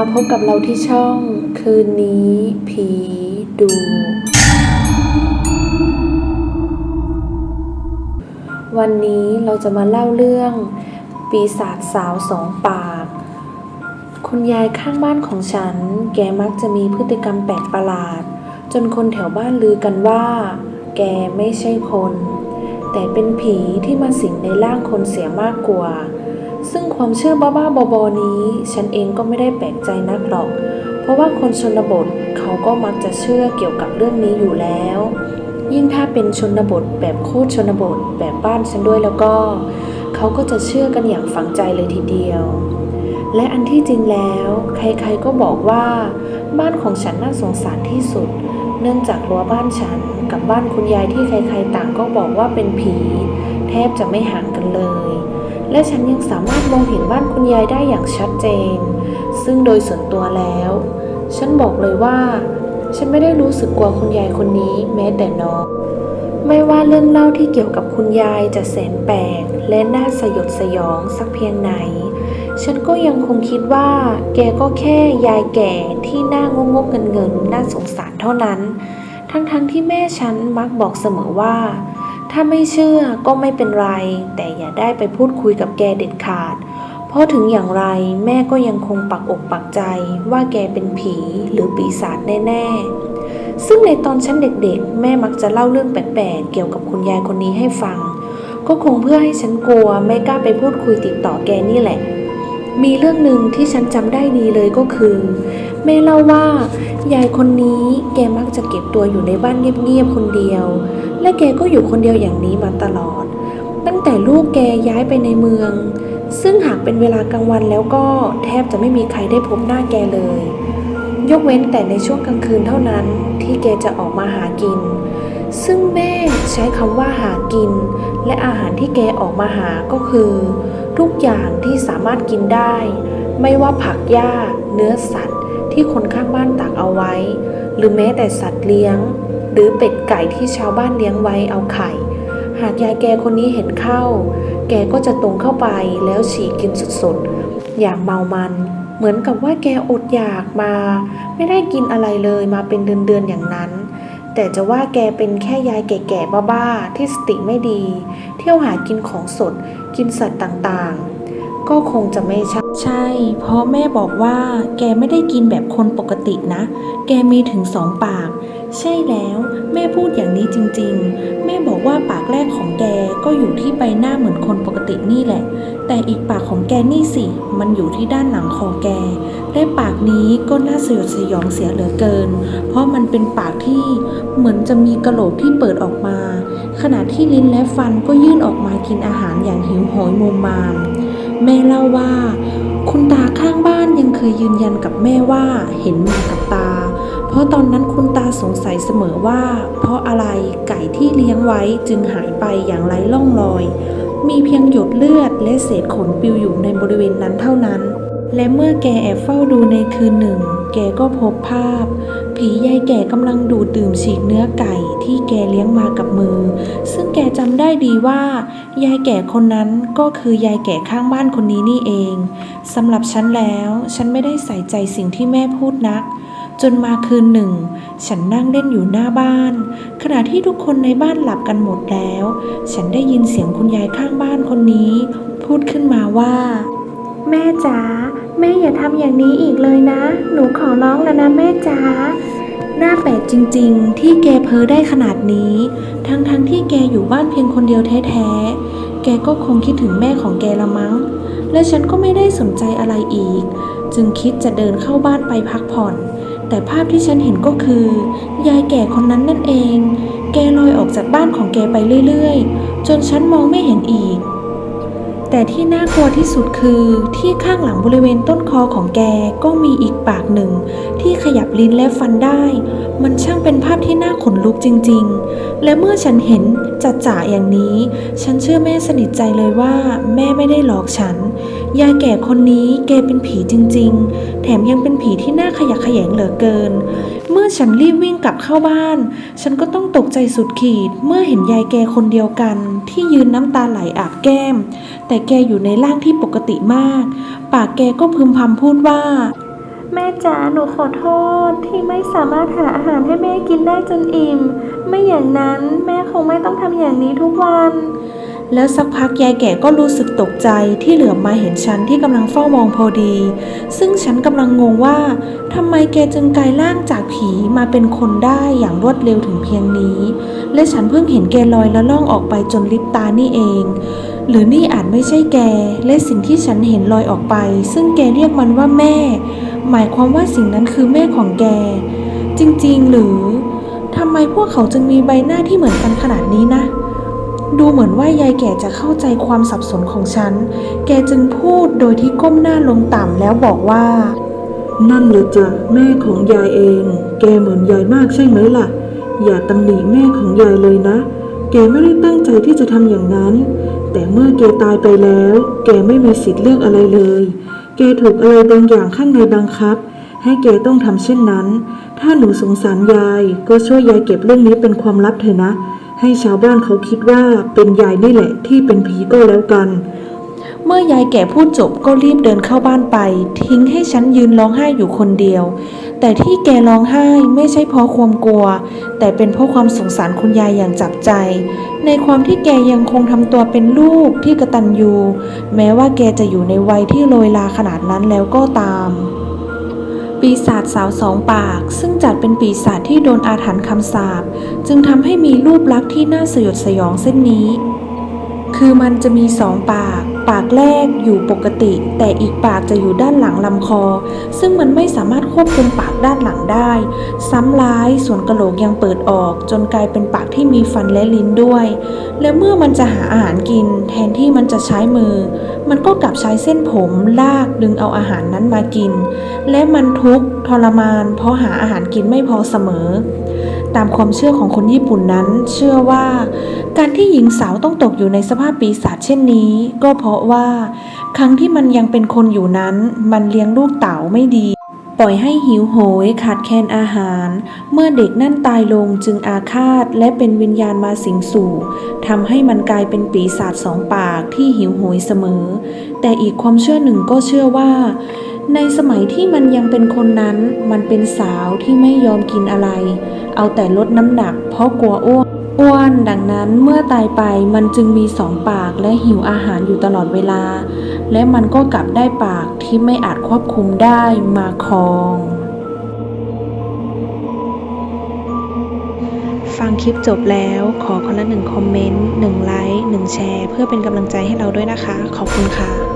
มาพบกับเราที่ช่องคืนนี้ผีดู วันนี้เราจะมาเล่าเรื่อง ปีศาจสาวสองปาก คุณยายข้างบ้านของฉัน แกมักจะมีพฤติกรรมแปลกประหลาด จนคนแถวบ้านลือกันว่า แกไม่ใช่คน แต่เป็นผีที่มาสิงในร่างคนเสียมากกว่า ความเชื่อบ้าๆบอๆนี้ ฉันเองก็ไม่ได้แปลกใจนักหรอก เพราะว่าคนชนบทเขาก็มักจะเชื่อเกี่ยวกับเรื่องนี้อยู่แล้ว ยิ่งถ้าเป็นชนบทแบบโคตรชนบทแบบบ้านฉันด้วยแล้วก็ เขาก็จะเชื่อกันอย่างฝังใจเลยทีเดียว และอันที่จริงแล้ว ใครๆก็บอกว่า บ้านของฉันน่าสงสารที่สุด เนื่องจากรั้วบ้านฉันกับบ้านคุณยายที่ใครๆต่างก็บอกว่าเป็นผี แทบจะไม่ห่างกันเลย และฉันยังสามารถมองเห็นบ้านคุณยายได้อย่างชัดเจน ซึ่งโดยส่วนตัวแล้ว ฉันบอกเลยว่า ฉันไม่ได้รู้สึกกลัวคุณยายคนนี้แม้แต่น้อยไม่ว่าเรื่องเล่าที่เกี่ยวกับคุณยายจะแสนแปลกและน่าสยดสยองสักเพียงไหน ฉันก็ยังคงคิดว่า แกก็แค่ยายแก่ที่หน้างงกเงินเงินน่าสงสารเท่านั้น ทั้งๆทที่แม่ฉันมักบอกเสมอว่า ถ้าไม่เชื่อก็ไม่เป็นไร แต่อย่าได้ไปพูดคุยกับแกเด็ดขาด เพราะถึงอย่างไรแม่ก็ยังคงปักอกปักใจว่าแกเป็นผีหรือปีศาจแน่ๆ ซึ่งในตอนฉันเด็กๆ แม่มักจะเล่าเรื่องแปลกๆเกี่ยวกับคุณยายคนนี้ให้ฟัง ก็คงเพื่อให้ฉันกลัวไม่กล้าไปพูดคุยติดต่อแกนี่แหละ มีเรื่องหนึ่งที่ฉันจำได้ดีเลยก็คือแม่เล่าว่ายายคนนี้แกมักจะเก็บตัวอยู่ในบ้านเงียบๆคนเดียว และแกก็อยู่คนเดียวอย่างนี้มาตลอด ตั้งแต่ลูกแกย้ายไปในเมือง ซึ่งหากเป็นเวลากลางวันแล้วก็แทบจะไม่มีใครได้พบหน้าแกเลย ยกเว้นแต่ในช่วงกลางคืนเท่านั้นที่แกจะออกมาหากิน ซึ่งแม่ใช้คำว่าหากิน และอาหารที่แกออกมาหาก็คือ ทุกอย่างที่สามารถกินได้ ไม่ว่าผักหญ้า เนื้อสัตว์ ที่คนข้างบ้านตากเอาไว้ หรือแม้แต่สัตว์เลี้ยง หรือเป็ดไก่ที่ชาวบ้านเลี้ยงไว้เอาไข่ หากยายแกคนนี้เห็นเข้า แกก็จะตรงเข้าไปแล้วฉีกกินสดๆ อย่างเมามัน เหมือนกับว่าแกอดอยากมา ไม่ได้กินอะไรเลยมาเป็นเดือนๆอย่างนั้น แต่จะว่าแกเป็นแค่ยายแก่ๆบ้าๆที่สติไม่ดี เที่ยวหากินของสด กินสัตว์ต่างๆก็คงจะไม่ใช่ ใช่ เพราะแม่บอกว่า แกไม่ได้กินแบบคนปกตินะ แกมีถึงสองปาก ใช่แล้ว แม่พูดอย่างนี้จริงๆ แม่บอกว่าปากแรกของแกก็อยู่ที่ใบหน้าเหมือนคนปกตินี่แหละ แต่อีกปากของแกนี่สิ มันอยู่ที่ด้านหลังคอแก และปากนี้ก็น่าสยดสยองเสียเหลือเกิน เพราะมันเป็นปากที่เหมือนจะมีกระโหลกที่เปิดออกมา ขณะที่ลิ้นและฟันก็ยื่นออกมากินอาหารอย่างหิวโหยมุมมาม แม่เล่าว่า คุณตาข้างบ้านยังเคยยืนยันกับแม่ว่าเห็นมากับตา เพราะตอนนั้นคุณตาสงสัยเสมอว่า เพราะอะไรไก่ที่เลี้ยงไว้จึงหายไปอย่างไร้ร่องรอย มีเพียงหยดเลือดและเศษขนปลิวอยู่ในบริเวณนั้นเท่านั้น และเมื่อแกแอบเฝ้าดูในคืนหนึ่ง แกก็พบภาพ ผียายแก่กำลังดูดดื่มฉีกเนื้อไก่ที่แกเลี้ยงมากับมือ ซึ่งแกจำได้ดีว่า ยายแก่คนนั้นก็คือยายแก่ข้างบ้านคนนี้นี่เองสำหรับฉันแล้ว ฉันไม่ได้ใส่ใจสิ่งที่แม่พูดนัก จนมาคืนหนึ่ง ฉันนั่งเล่นอยู่หน้าบ้าน ขณะที่ทุกคนในบ้านหลับกันหมดแล้ว ฉันได้ยินเสียงคุณยายข้างบ้านคนนี้ พูดขึ้นมาว่า แม่จ๋าแม่อย่าทำอย่างนี้อีกเลยนะ หนูขอร้องแล้วนะแม่จ๋าน่าแปลกจริงๆ ที่แกเพ้อได้ขนาดนี้ ทั้งๆทที่แกอยู่บ้านเพียงคนเดียวแท้ๆ แกก็คงคิดถึงแม่ของแกละมั้ง และฉันก็ไม่ได้สนใจอะไรอีก จึงคิดจะเดินเข้าบ้านไปพักผ่อน แต่ภาพที่ฉันเห็นก็คือ ยายแก่คนนั้นนั่นเอง แกลอยออกจากบ้านของแกไปเรื่อยๆ จนฉันมองไม่เห็นอีก แต่ที่น่ากลัวที่สุดคือที่ข้างหลังบริเวณต้นคอของแกก็มีอีกปากหนึ่ง ที่ขยับลิ้นและฟันได้ มันช่างเป็นภาพที่น่าขนลุกจริงๆ และเมื่อฉันเห็นจัดจ่าอย่างนี้ ฉันเชื่อแม่สนิทใจเลยว่า แม่ไม่ได้หลอกฉัน ยายแก่คนนี้แกเป็นผีจริง ๆ แถมยังเป็นผีที่น่าขยะแขยงเหลือเกิน เมื่อฉันรีบวิ่งกลับเข้าบ้าน ฉันก็ต้องตกใจสุดขีด เมื่อเห็นยายแกคนเดียวกัน ที่ยืนน้ำตาไหลอาบแก้ม แต่แกอยู่ในร่างที่ปกติมาก ปากแกก็พึมพำพูดว่าแม่จ๋าหนูขอโทษที่ไม่สามารถหาอาหารให้แม่กินได้จนอิ่ม ไม่อย่างนั้นแม่คงไม่ต้องทำอย่างนี้ทุกวัน แล้วสักพักยายแก่ก็รู้สึกตกใจที่เหลือมาเห็นฉันที่กำลังเฝ้ามองพอดี ซึ่งฉันกำลังงงว่าทำไมแกจึงกลายร่างจากผีมาเป็นคนได้อย่างรวดเร็วถึงเพียงนี้ และฉันเพิ่งเห็นแกลอยและล่องออกไปจนลิบตานี่เอง หรือนี่อาจไม่ใช่แก และสิ่งที่ฉันเห็นลอยออกไป ซึ่งแกเรียกมันว่าแม่ หมายความว่าสิ่งนั้นคือแม่ของแก จริงๆ หรือทำไมพวกเขาจึงมีใบหน้าที่เหมือนกันขนาดนี้นะ ดูเหมือนว่ายายแก่จะเข้าใจความสับสนของฉัน แกจึงพูดโดยที่ก้มหน้าลงต่ำแล้วบอกว่า นั่นเลยจ้ะแม่ของยายเอง แกเหมือนยายมากใช่ไหมล่ะ อย่าตำหนิแม่ของยายเลยนะ แกไม่ได้ตั้งใจที่จะทำอย่างนั้น แต่เมื่อแกตายไปแล้ว แกไม่มีสิทธิ์เลือกอะไรเลย แกถูกอะไรบางอย่างข้างในบังคับ ให้แกต้องทำเช่นนั้น ถ้าหนูสงสารยาย ก็ช่วยยายเก็บเรื่องนี้เป็นความลับเถอะนะ ให้ชาวบ้านเขาคิดว่าเป็นยายนี่แหละที่เป็นผีก็แล้วกัน เมื่อยายแก่พูดจบก็รีบเดินเข้าบ้านไป ทิ้งให้ฉันยืนร้องไห้อยู่คนเดียว แต่ที่แกร้องไห้ไม่ใช่เพราะความกลัว แต่เป็นเพราะความสงสารคุณยายอย่างจับใจ ในความที่แกยังคงทำตัวเป็นลูกที่กระตันยูแม้ว่าแกจะอยู่ในวัยที่โรยลาขนาดนั้นแล้วก็ตาม ปีศาจสาวสองปาก ซึ่งจัดเป็นปีศาจที่โดนอาถรรพ์คำสาปจึงทำให้มีรูปลักษณ์ที่น่าสยดสยองเส้นนี้ คือมันจะมีสองปาก ปากแรกอยู่ปกติ แต่อีกปากจะอยู่ด้านหลังลำคอ ซึ่งมันไม่สามารถควบคุมปากด้านหลังได้ ซ้ำร้ายส่วนกระโหลกยังเปิดออก จนกลายเป็นปากที่มีฟันและลิ้นด้วย และเมื่อมันจะหาอาหารกิน แทนที่มันจะใช้มือ มันก็กลับใช้เส้นผมลากดึงเอาอาหารนั้นมากิน และมันทุกข์ทรมาน เพราะหาอาหารกินไม่พอเสมอ ตามความเชื่อของคนญี่ปุ่นนั้น เชื่อว่า การที่หญิงสาวต้องตกอยู่ในสภาพปีศาจเช่นนี้ ก็เพราะว่า ครั้งที่มันยังเป็นคนอยู่นั้น มันเลี้ยงลูกเต๋าไม่ดี ปล่อยให้หิวโหย ขาดแคลนอาหาร เมื่อเด็กนั่นตายลงจึงอาฆาตและเป็นวิญญาณมาสิงสู่ทำให้มันกลายเป็นปีศาจสองปากที่หิวโหยเสมอ แต่อีกความเชื่อหนึ่งก็เชื่อว่า ในสมัยที่มันยังเป็นคนนั้น มันเป็นสาวที่ไม่ยอมกินอะไร เอาแต่ลดน้ำหนัก เพราะกลัวอ้วนอ้วนดังนั้นเมื่อตายไปมันจึงมีสองปากและหิวอาหารอยู่ตลอดเวลา และมันก็กลับได้ปากที่ไม่อาจควบคุมได้มาครอง ฟังคลิปจบแล้วขอคนละหนึ่งคอมเมนต์หนึ่งไลค์หนึ่งแชร์ เพื่อเป็นกำลังใจให้เราด้วยนะคะ ขอบคุณค่ะ